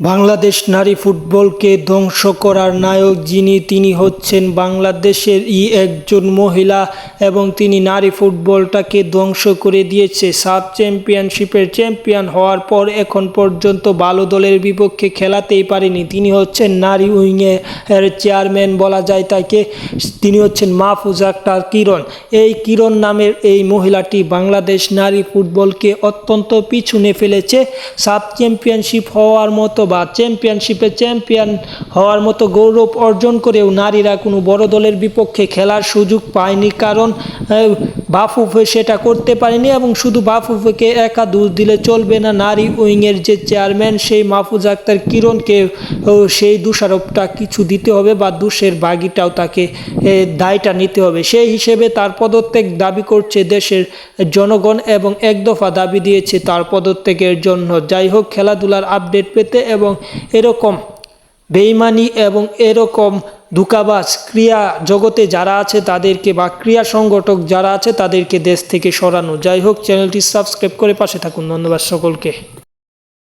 বাংলাদেশ নারী ফুটবলকে ধ্বংস করার নায়ক যিনি, তিনি হচ্ছেন বাংলাদেশের ই একজন মহিলা এবং তিনি নারী ফুটবলটাকে ধ্বংস করে দিয়েছে। সাব চ্যাম্পিয়নশিপের চ্যাম্পিয়ন হওয়ার পর এখন পর্যন্ত ভালো দলের বিপক্ষে খেলাতেই পারেনি। তিনি হচ্ছেন নারী উইংয়ের চেয়ারম্যান বলা যায় তাকে। তিনি হচ্ছেন মাহফুজ আক্তার কিরণ। এই কিরণ নামের এই মহিলাটি বাংলাদেশ নারী ফুটবলকে অত্যন্ত পিছনে ফেলেছে। সাব চ্যাম্পিয়নশিপ হওয়ার মতো বা চ্যাম্পিয়নশিপে চ্যাম্পিয়ন হওয়ার মতো গৌরব অর্জন করেও নারীরা কোনো বড় দলের বিপক্ষে খেলার সুযোগ পায়নি। কারণ বাফুফে সেটা করতে পারেনি এবং শুধু বাফুফেকে একা দোষ দিলে চলবে না। নারী উইংয়ের যে চেয়ারম্যান, সেই মাহফুজ আক্তার কিরণকে সেই দোষারোপটা কিছু দিতে হবে বা দোষের বাগিটাও তাকে দায়টা নিতে হবে। সেই হিসেবে তার পদত্যাগ দাবি করছে দেশের জনগণ এবং এক দফা দাবি দিয়েছে তার পদত্যাগের জন্য। যাই হোক, খেলাধুলার আপডেট পেতে এবং এরকম বেইমানি এবং এরকম ধোঁকাবাজ ক্রিয়া জগতে যারা আছে তাদেরকে বা ক্রিয়া সংগঠক যারা আছে তাদেরকে দেশ থেকে সরানো। যাই হোক, চ্যানেলটি সাবস্ক্রাইব করে পাশে থাকুন। ধন্যবাদ সকলকে।